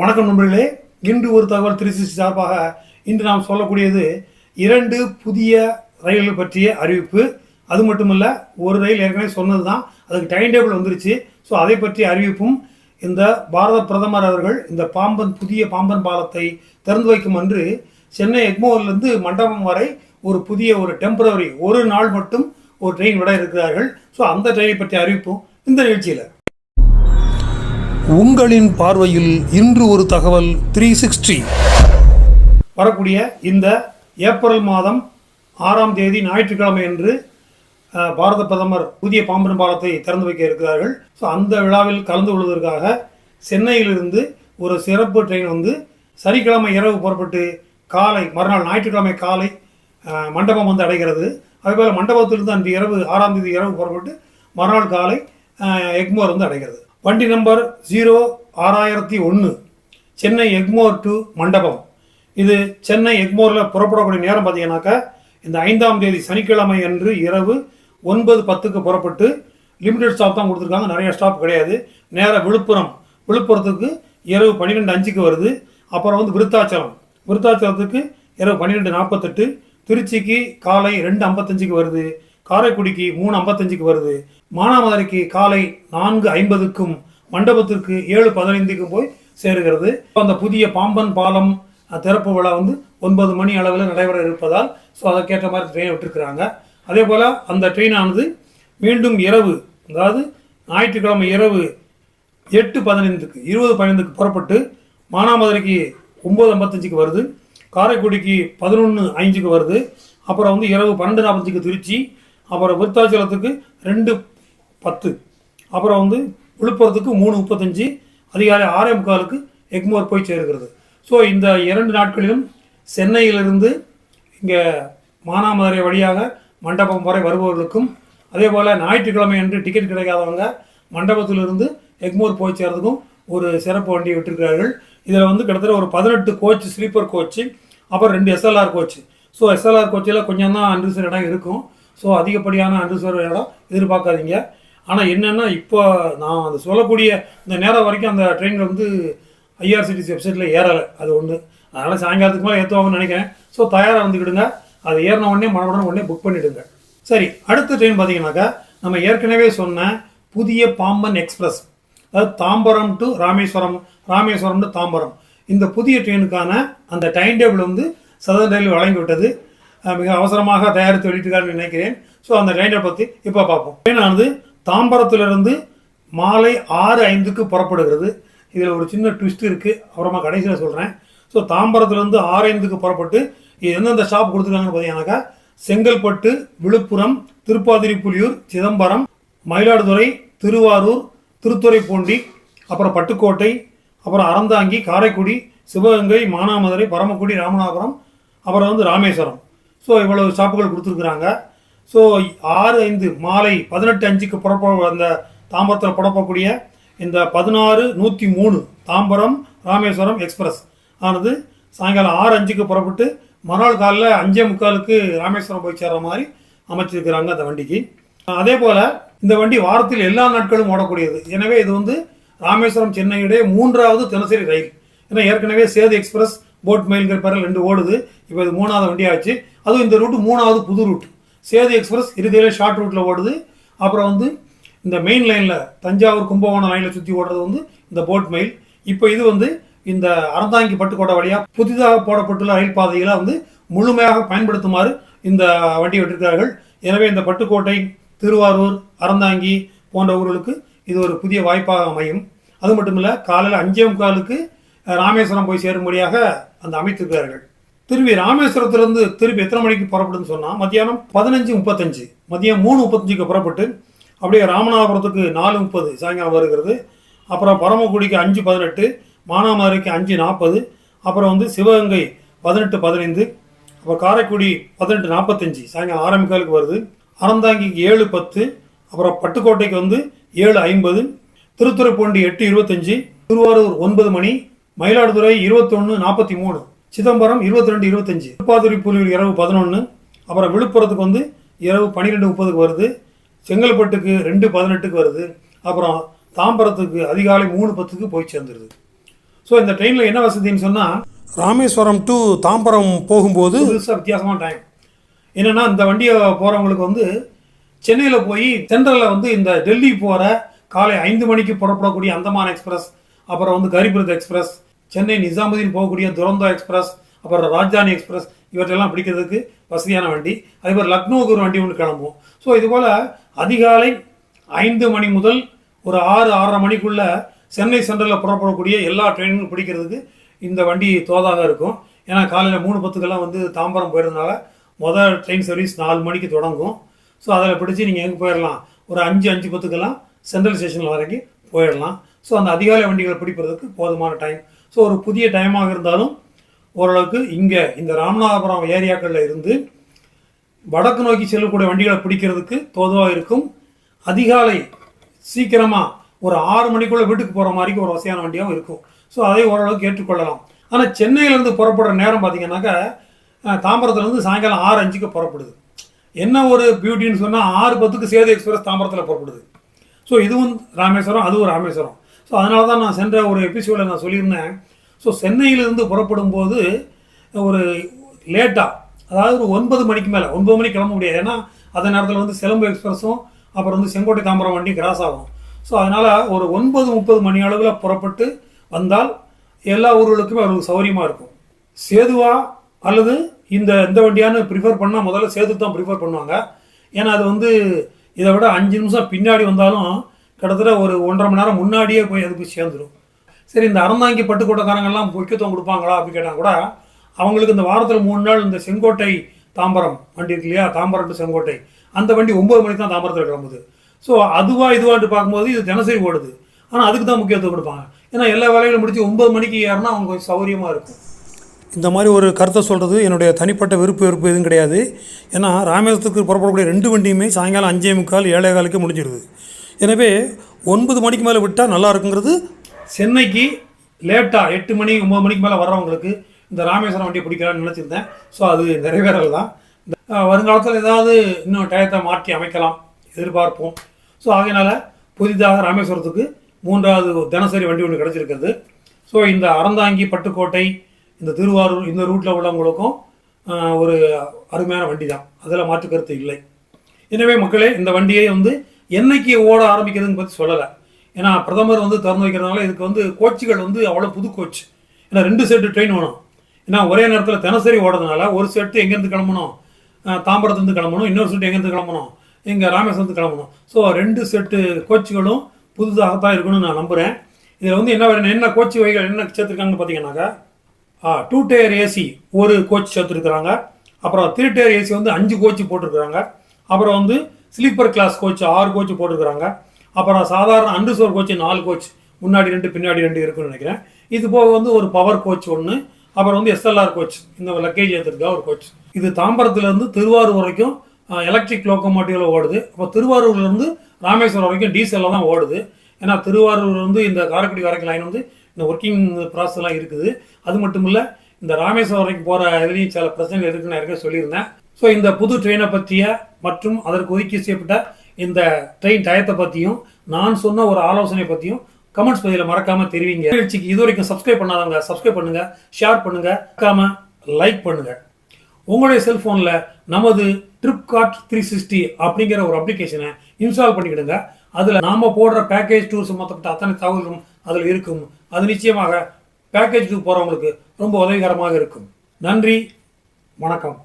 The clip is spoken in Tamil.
வணக்கம் நண்பர்களே. இன்று ஒரு தகவல் த்ரீ சிக்ஸ்டி சார்பாக இன்று நாம் சொல்லக்கூடியது இரண்டு புதிய ரயில்கள் பற்றிய அறிவிப்பு. அது மட்டுமல்ல ஒரு ரயில் ஏற்கனவே சொன்னது தான் அதுக்கு டைம் டேபிள் வந்துருச்சு. ஸோ அதை பற்றிய அறிவிப்பும் இந்த பாரத பிரதமர் அவர்கள் இந்த பாம்பன் புதிய பாம்பன் பாலத்தை திறந்து வைக்கும் அன்று சென்னை எக்மோர்லேருந்து மண்டபம் வரை ஒரு புதிய ஒரு டெம்பரவரி ஒரு நாள் மட்டும் ஒரு ட்ரெயின் விட இருக்கிறார்கள். ஸோ அந்த ட்ரெயினை பற்றி அறிவிப்பும் இந்த நிகழ்ச்சியில். உங்களின் பார்வையில் இன்று ஒரு தகவல் த்ரீ சிக்ஸ்டி வரக்கூடிய இந்த ஏப்ரல் மாதம் ஆறாம் தேதி ஞாயிற்றுக்கிழமை என்று பாரத பிரதமர் புதிய பாம்பன் பாலத்தை திறந்து வைக்க இருக்கிறார்கள். ஸோ அந்த விழாவில் கலந்து கொள்வதற்காக சென்னையிலிருந்து ஒரு சிறப்பு ட்ரெயின் வந்து சனிக்கிழமை இரவு புறப்பட்டு காலை மறுநாள் ஞாயிற்றுக்கிழமை காலை மண்டபம் வந்து அடைகிறது. அதேபோல் மண்டபத்திலிருந்து அன்று இரவு ஆறாம் தேதி இரவு புறப்பட்டு மறுநாள் காலை எக்மோர் வந்து அடைகிறது. வண்டி நம்பர் ஜீரோ ஆறாயிரத்தி ஒன்று சென்னை எக்மோர் டு மண்டபம். இது சென்னை எக்மோரில் புறப்படக்கூடிய நேரம் பார்த்தீங்கன்னாக்கா இந்த ஐந்தாம் தேதி சனிக்கிழமை அன்று இரவு ஒன்பது பத்துக்கு புறப்பட்டு லிமிடெட் ஸ்டாப் தான் கொடுத்துருக்காங்க. நிறைய ஸ்டாப் கிடையாது. நேராக விழுப்புரம். விழுப்புரத்துக்கு இரவு பன்னிரெண்டு அஞ்சுக்கு வருது. அப்புறம் வந்து விருத்தாச்சலம். விருத்தாச்சலத்துக்கு இரவு பன்னிரெண்டு நாற்பத்தெட்டு. திருச்சிக்கு காலை ரெண்டு ஐம்பத்தஞ்சுக்கு வருது. காரைக்குடிக்கு மூணு ஐம்பத்தஞ்சுக்கு வருது. மானாமதுரைக்கு காலை நான்கு ஐம்பதுக்கும் மண்டபத்திற்கு ஏழு பதினைந்துக்கும் போய் சேருகிறது. அந்த புதிய பாம்பன் பாலம் திறப்பு விழா வந்து ஒன்பது மணி அளவில் நடைபெற இருப்பதால் ஸோ அதற்கேற்ற மாதிரி ட்ரெயினை விட்டுருக்குறாங்க. அதே போல் அந்த ட்ரெயினானது மீண்டும் இரவு அதாவது ஞாயிற்றுக்கிழமை இரவு எட்டு பதினைந்துக்கு இருபது பதினைந்துக்கு புறப்பட்டு மானாமதுரைக்கு ஒம்பது ஐம்பத்தஞ்சுக்கு வருது. காரைக்குடிக்கு பதினொன்று ஐந்துக்கு வருது. அப்புறம் வந்து இரவு பன்னெண்டு நாற்பத்தஞ்சுக்கு திருச்சி. அப்புறம் விருத்தாச்சலத்துக்கு ரெண்டு பத்து. அப்புறம் வந்து விழுப்புரத்துக்கு மூணு முப்பத்தஞ்சு அதிகாலை ஆறே முக்காலுக்கு எக்மோர் போய் சேர்கிறது. ஸோ இந்த இரண்டு நாட்களிலும் சென்னையிலிருந்து இங்கே மானாமதுரை வழியாக மண்டபம் வரை வருபவர்களுக்கும் அதே போல் ஞாயிற்றுக்கிழமை அன்று டிக்கெட் கிடைக்காதவங்க மண்டபத்திலிருந்து எக்மோர் போய் சேர்றதுக்கும் ஒரு சிறப்பு வண்டியை விட்டுருக்கிறார்கள். இதில் வந்து கிட்டத்தட்ட ஒரு பதினெட்டு கோச் ஸ்லீப்பர் கோச்சு அப்புறம் ரெண்டு எஸ்எல்ஆர் கோச் ஸோ எஸ்எல்ஆர் கோச்சில் கொஞ்சம் தான் அன்ரிசர்வ் இடம் இருக்கும். ஸோ அதிகப்படியான அன்ரிசர்வ் இடம் எதிர்பார்க்காதீங்க. ஆனால் என்னென்னா இப்போ நான் அந்த சொல்லக்கூடிய இந்த நேரம் வரைக்கும் அந்த ட்ரெயினில் வந்து ஐஆர்சிடிசி வெப்சைட்டில் ஏறலை. அது ஒன்று அதனால் சாயங்காலத்துக்கு மேலே ஏற்றுவாங்கன்னு நினைக்கிறேன். ஸோ தயாராக வந்துக்கிடுங்க அது ஏறின உடனே மனவுடன் உடனே புக் பண்ணிவிடுங்க சரி அடுத்த ட்ரெயின் பார்த்தீங்கன்னாக்கா நம்ம ஏற்கனவே சொன்ன புதிய பாம்பன் எக்ஸ்பிரஸ். அதாவது தாம்பரம் டு ராமேஸ்வரம் ராமேஸ்வரம் டு தாம்பரம். இந்த புதிய ட்ரெயினுக்கான அந்த டைம் டேபிள் வந்து சதன் ரயில் வழங்கி விட்டது மிக அவசரமாக தயாரித்து வெளியிட்டிருக்காருன்னு நினைக்கிறேன். ஸோ அந்த ட்ரெயினை பற்றி இப்போ பார்ப்போம். ட்ரெயினானது தாம்பரத்திலிருந்து மாலை ஆறு ஐந்துக்கு புறப்படுகிறது. இதில் ஒரு சின்ன ட்விஸ்ட் இருக்குது அப்புறமா கடைசியில் சொல்கிறேன் ஸோ தாம்பரத்துலேருந்து ஆறு ஐந்துக்கு புறப்பட்டு இது எந்தெந்த ஷாப் கொடுத்துருக்காங்கன்னு பார்த்தீங்கன்னாக்கா செங்கல்பட்டு விழுப்புரம் திருப்பாதிரிப்புலியூர் சிதம்பரம் மயிலாடுதுறை திருவாரூர் திருத்துறைப்பூண்டி அப்புறம் பட்டுக்கோட்டை அப்புறம் அறந்தாங்கி காரைக்குடி சிவகங்கை மானாமதுரை பரமக்குடி ராமநாதபுரம் அப்புறம் வந்து ராமேஸ்வரம். ஸோ இவ்வளவு ஷாப்புகள் கொடுத்துருக்குறாங்க. ஸோ ஆறு ஐந்து மாலை பதினெட்டு அஞ்சுக்கு புறப்ப அந்த தாம்பரத்தில் புறப்பக்கூடிய இந்த பதினாறு நூற்றி மூணு தாம்பரம் ராமேஸ்வரம் எக்ஸ்பிரஸ் ஆனது சாயங்காலம் ஆறு அஞ்சுக்கு புறப்பட்டு மறுநாள் காலில் அஞ்சே முக்காலுக்கு ராமேஸ்வரம் போய் சேர்ற மாதிரி அமைச்சிருக்கிறாங்க அந்த வண்டிக்கு. அதே போல் இந்த வண்டி வாரத்தில் எல்லா நாட்களும் ஓடக்கூடியது. எனவே இது வந்து ராமேஸ்வரம் சென்னையுடைய மூன்றாவது தினசரி ரயில். ஏன்னா ஏற்கனவே சேது எக்ஸ்பிரஸ் போட் மெயில்ங்கிற பேரில் ரெண்டு ஓடுது. இப்போ இது மூணாவது வண்டியாச்சு அதுவும் இந்த ரூட்டு மூணாவது புது ரூட் சேது எக்ஸ்பிரஸ் இறுதியில் ஷார்ட் ரூட்டில் ஓடுது. அப்புறம் வந்து இந்த மெயின் லைனில் தஞ்சாவூர் கும்பகோணம் லைனில் சுற்றி ஓடுறது வந்து இந்த போட் மெயில் இப்போ இது வந்து இந்த அறந்தாங்கி பட்டுக்கோட்டை வழியாக புதிதாக போடப்பட்டுள்ள ரயில் பாதைகளை வந்து முழுமையாக பயன்படுத்துமாறு இந்த வண்டி விட்டிருக்கிறார்கள் எனவே இந்த பட்டுக்கோட்டை திருவாரூர் அறந்தாங்கி போன்ற ஊர்களுக்கு இது ஒரு புதிய வாய்ப்பாக அமையும். அது மட்டும் இல்லை காலையில் அஞ்சே முக்காலுக்கு ராமேஸ்வரம் போய் சேரும்படியாக அந்த அமைத்திருக்கிறார்கள். திரும்பி ராமேஸ்வரத்துலேருந்து திருப்பி எத்தனை மணிக்கு புறப்படுன்னு சொன்னால் மத்தியானம் பதினஞ்சு முப்பத்தஞ்சு. மதியம் மூணு முப்பத்தஞ்சுக்கு புறப்பட்டு அப்படியே ராமநாதபுரத்துக்கு நாலு முப்பது சாயங்காலம் வருகிறது. அப்புறம் பரமக்குடிக்கு அஞ்சு பதினெட்டு மானாமாரிக்கு அஞ்சு நாற்பது அப்புறம் வந்து சிவகங்கை பதினெட்டு பதினைந்து அப்புறம் காரைக்குடி பதினெட்டு நாற்பத்தஞ்சு சாயங்காலம் ஆரம்பிக்காலுக்கு வருது. அறந்தாங்கிக்கு ஏழு பத்து அப்புறம் பட்டுக்கோட்டைக்கு வந்து ஏழு ஐம்பது திருத்துறைப்பூண்டி எட்டு இருபத்தஞ்சு திருவாரூர் ஒன்பது மணி மயிலாடுதுறை இருபத்தொன்று நாற்பத்தி மூணு. சிதம்பரம் இருபத்தி ரெண்டு இருபத்தஞ்சு திருப்பாதிரிப்புலியூர் இரவு பதினொன்று அப்புறம் விழுப்புரத்துக்கு வந்து இரவு பன்னிரெண்டு முப்பதுக்கு வருது. செங்கல்பட்டுக்கு ரெண்டு பதினெட்டுக்கு வருது. அப்புறம் தாம்பரத்துக்கு அதிகாலை மூணு பத்துக்கு போய் சேர்ந்துருது. ஸோ இந்த ட்ரெயினில் என்ன வசதின்னு சொன்னால் ராமேஸ்வரம் டு தாம்பரம் போகும்போது புதுசாக வித்தியாசமான டைம் என்னென்னா இந்த வண்டியை போகிறவங்களுக்கு வந்து சென்னையில் போய் சென்ட்ரலில் வந்து இந்த டெல்லி போகிற காலை ஐந்து மணிக்கு புறப்படக்கூடிய அந்தமான் எக்ஸ்பிரஸ் அப்புறம் வந்து கரிபுரத் எக்ஸ்பிரஸ் சென்னை நிசாமுதீன் போகக்கூடிய துரந்தோ எக்ஸ்பிரஸ் அப்புறம் ராஜ்தானி எக்ஸ்பிரஸ் இவற்றெல்லாம் பிடிக்கிறதுக்கு வசதியான வண்டி. அதே மாதிரி லக்னோவுக்கு ஒரு வண்டி ஒன்று கிளம்புவோம். ஸோ இதுபோல் அதிகாலை ஐந்து மணி முதல் ஒரு ஆறு ஆறரை மணிக்குள்ளே சென்னை சென்ட்ரலில் புறப்படக்கூடிய எல்லா ட்ரெயினும் பிடிக்கிறதுக்கு இந்த வண்டி தோதாக இருக்கும். ஏன்னா காலையில் மூணு பத்துக்கெல்லாம் வந்து தாம்பரம் போயிருந்தனால மொதல் ட்ரெயின் சர்வீஸ் நாலு மணிக்கு தொடங்கும். ஸோ அதில் பிடிச்சி நீங்கள் எங்கே போயிடலாம்? ஒரு அஞ்சு அஞ்சு பத்துக்கெல்லாம் சென்ட்ரல் ஸ்டேஷனில் வரைக்கும் போயிடலாம். ஸோ அந்த அதிகாலை வண்டிகளை பிடிப்பதற்கு போதுமான டைம் ஸோ ஒரு புதிய டைமாக இருந்தாலும் ஓரளவுக்கு இங்கே இந்த ராமநாதபுரம் ஏரியாக்களில் இருந்து வடக்கு நோக்கி செல்லக்கூடிய வண்டிகளை பிடிக்கிறதுக்கு தோதுவாக இருக்கும். அதிகாலை சீக்கிரமாக ஒரு ஆறு மணிக்குள்ளே வீட்டுக்கு போகிற மாதிரி ஒரு வசதியான வண்டியாகவும் இருக்கும். ஸோ அதை ஓரளவுக்கு ஏற்றுக்கொள்ளலாம். ஆனால் சென்னையிலேருந்து புறப்படுற நேரம் பார்த்தீங்கன்னாக்கா தாம்பரத்துலேருந்து சாயங்காலம் ஆறு அஞ்சுக்கு புறப்படுது. என்ன ஒரு பியூட்டின்னு சொன்னால் ஆறு பத்துக்கு சேது எக்ஸ்பிரஸ் தாம்பரத்தில் புறப்படுது. ஸோ இதுவும் ராமேஸ்வரம் அதுவும் ராமேஸ்வரம். ஸோ அதனால தான் நான் சென்ற ஒரு எபிசோடில் நான் சொல்லியிருந்தேன். ஸோ சென்னையிலிருந்து புறப்படும் போது ஒரு லேட்டாக அதாவது ஒரு ஒன்பது மணிக்கு மேலே ஒன்பது மணிக்கு கிளம்ப முடியாது. ஏன்னா அந்த நேரத்தில் வந்து சிலம்பு எக்ஸ்பிரஸும் அப்புறம் வந்து செங்கோட்டை தாம்பரம் வண்டி கிராஸ் ஆகும். ஸோ அதனால் ஒரு ஒன்பது முப்பது மணி அளவில் புறப்பட்டு வந்தால் எல்லா ஊர்களுக்குமே அவருக்கு சௌகரியமாக இருக்கும். சேதுவா அல்லது இந்த இந்த வண்டியான்னு ப்ரிஃபர் பண்ணால் முதல்ல சேது தான் ப்ரிஃபர் பண்ணுவாங்க. ஏன்னா அது வந்து இதை விட அஞ்சு நிமிஷம் பின்னாடி வந்தாலும் கிட்டத்தட்ட ஒரு ஒன்றரை மணி நேரம் முன்னாடியே போய் அது போய் சேர்ந்துடும் சரி இந்த அறந்தாங்கி பட்டுக்கோட்டைக்காரங்கெல்லாம் முக்கியத்துவம் கொடுப்பாங்களா அப்படின்னு கேட்டால் கூட அவங்களுக்கு இந்த வாரத்தில் மூணு நாள் இந்த செங்கோட்டை தாம்பரம் வண்டி இருக்கு இல்லையா? தாம்பரம் டு செங்கோட்டை. அந்த வண்டி ஒம்பது மணிக்கு தான் தாம்பரத்தில் கிளம்புது. ஸோ அதுவா இதுவான்ட்டு பார்க்கும்போது இது தினசரி ஓடுது. ஆனால் அதுக்கு தான் முக்கியத்துவம் கொடுப்பாங்க. ஏன்னா எல்லா வேலைகளும் முடிச்சு ஒம்பது மணிக்கு ஏறினா அவங்க கொஞ்சம் சௌகரியமாக இருக்கும். இந்த மாதிரி ஒரு கருத்தை சொல்கிறது என்னுடைய தனிப்பட்ட விருப்பு வெறுப்பு எதுவும் கிடையாது. ஏன்னா ராமேஸ்வரத்துக்கு புறப்படக்கூடிய ரெண்டு வண்டியுமே சாயங்காலம் அஞ்சே முக்கால் ஏழே காலுக்கு முடிஞ்சிடுது. எனவே ஒன்பது மணிக்கு மேலே விட்டால் நல்லா இருக்குங்கிறது சென்னைக்கு லேட்டாக எட்டு மணி ஒம்பது மணிக்கு மேலே வர்றவங்களுக்கு இந்த ராமேஸ்வரம் வண்டியை பிடிக்கலாம்னு நினச்சிருந்தேன். ஸோ அது நிறைவேறல் தான் இந்த, வருங்காலத்தில் ஏதாவது இன்னும் டயத்தை மாற்றி அமைக்கலாம் எதிர்பார்ப்போம். ஸோ ஆகையினால புதிதாக ராமேஸ்வரத்துக்கு மூன்றாவது தினசரி வண்டி ஒன்று கிடச்சிருக்கிறது. ஸோ இந்த அறந்தாங்கி பட்டுக்கோட்டை இந்த திருவாரூர் இந்த ரூட்டில் உள்ளவங்களுக்கும் ஒரு அருமையான வண்டி தான் அதில் மாற்று கருத்து இல்லை. எனவே மக்களே இந்த வண்டியை வந்து என்னைக்கு ஓட ஆரம்பிக்கிறதுன்னு பற்றி சொல்லலை. ஏன்னா பிரதமர் வந்து திறந்து வைக்கிறதுனால இதுக்கு வந்து கோச்சுகள் வந்து அவ்வளோ புது கோச் ஏன்னா ரெண்டு செட்டு ட்ரெயின் வேணும் ஏன்னா ஒரே நேரத்தில் தினசரி ஓடுறதுனால ஒரு செட்டு எங்கேருந்து கிளம்பணும்? தாம்பரத்துலேருந்து கிளம்பணும் இன்னொரு செட்டு எங்கேருந்து கிளம்பணும்? இங்கே ராமேஸ்வரத்து கிளம்பணும். ஸோ ரெண்டு செட்டு கோச்சுகளும் புதுதாகத்தான் இருக்கணும்னு நான் நம்புகிறேன் இதில் வந்து என்ன வேணும் என்ன கோச்சு வகைகள் என்ன சேர்த்துருக்காங்கன்னு பார்த்தீங்கன்னாக்கா டூ டயர் ஏசி ஒரு கோச் சேர்த்துருக்குறாங்க. அப்புறம் த்ரீ டயர் ஏசி வந்து அஞ்சு கோச்சு போட்டிருக்கிறாங்க. அப்புறம் வந்து ஸ்லீப்பர் கிளாஸ் கோச் ஆறு கோச் போட்டிருக்கிறாங்க. அப்புறம் சாதாரண அன்ரிசர்வ் கோச் நாலு கோச் முன்னாடி ரெண்டு பின்னாடி ரெண்டு இருக்குன்னு நினைக்கிறேன். இது போக வந்து ஒரு பவர் கோச் ஒன்று அப்புறம் வந்து எஸ்எல்ஆர் கோச் இந்த லக்கேஜ் ஏற்றுருக்கா ஒரு கோச் இது தாம்பரத்துலேருந்து திருவாரூர் வரைக்கும் எலக்ட்ரிக் லோக்கோமோட்டிவில் ஓடுது. அப்போ திருவாரூர்லேருந்து ராமேஸ்வரம் வரைக்கும் டீசலில் தான் ஓடுது. ஏன்னா திருவாரூர் வந்து இந்த காரைக்குடி வரைக்கும் லைன் வந்து இந்த ஒர்க்கிங் ப்ராசஸ்லாம் இருக்குது. அது மட்டும் இல்லை இந்த ராமேஸ்வரம் வரைக்கும் போகிற இதுலேயும் சில பிரச்சனைகள் இருக்குன்னு நான் ஏற்கனவே சொல்லியிருந்தேன். ஸோ இந்த புது ட்ரெயினை பற்றிய மற்றும் அதற்கு ஒதுக்கி செய்யப்பட்ட இந்த ட்ரெயின் டயத்தை பற்றியும் நான் சொன்ன ஒரு ஆலோசனை பற்றியும் கமெண்ட்ஸ் பதிவில் மறக்காமல் தெரிவிங்க. நிகழ்ச்சிக்கு இது வரைக்கும் சப்ஸ்கிரைப் பண்ணாதவங்க சப்ஸ்கிரைப் பண்ணுங்கள் ஷேர் பண்ணுங்க மறக்காம லைக் பண்ணுங்கள் உங்களுடைய செல்ஃபோனில் நமது ட்ரிப் கார்ட் த்ரீ சிக்ஸ்டி அப்படிங்கிற ஒரு அப்ளிகேஷனை இன்ஸ்டால் பண்ணிக்கிடுங்க. அதில் நாம் போடுற பேக்கேஜ் டூர் சம்மந்தப்பட்ட அத்தனை தகவல்களும் அதில் இருக்கும். அது நிச்சயமாக பேக்கேஜ் டூர் போகிறவங்களுக்கு ரொம்ப உதவிகரமாக இருக்கும். நன்றி வணக்கம்.